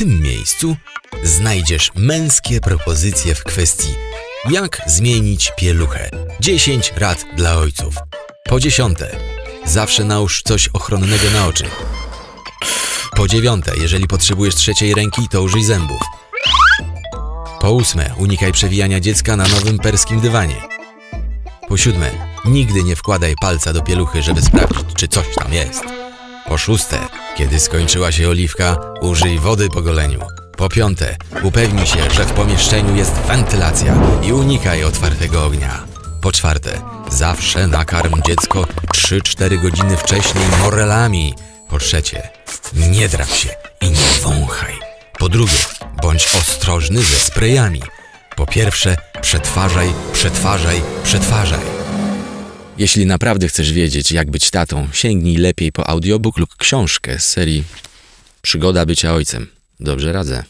tym miejscu znajdziesz męskie propozycje w kwestii jak zmienić pieluchę. 10 rad dla ojców. Po dziesiąte, zawsze nałóż coś ochronnego na oczy. Po dziewiąte, jeżeli potrzebujesz trzeciej ręki, to użyj zębów. Po ósme, unikaj przewijania dziecka na nowym perskim dywanie. Po siódme, nigdy nie wkładaj palca do pieluchy, żeby sprawdzić, czy coś tam jest. Po szóste, kiedy skończyła się oliwka, użyj wody po goleniu. Po piąte, upewnij się, że w pomieszczeniu jest wentylacja i unikaj otwartego ognia. Po czwarte, zawsze nakarm dziecko 3-4 godziny wcześniej morelami. Po trzecie, nie drap się i nie wąchaj. Po drugie, bądź ostrożny ze sprayami. Po pierwsze, przetwarzaj, przetwarzaj, przetwarzaj. Jeśli naprawdę chcesz wiedzieć, jak być tatą, sięgnij lepiej po audiobook lub książkę z serii Przygoda bycia ojcem. Dobrze radzę.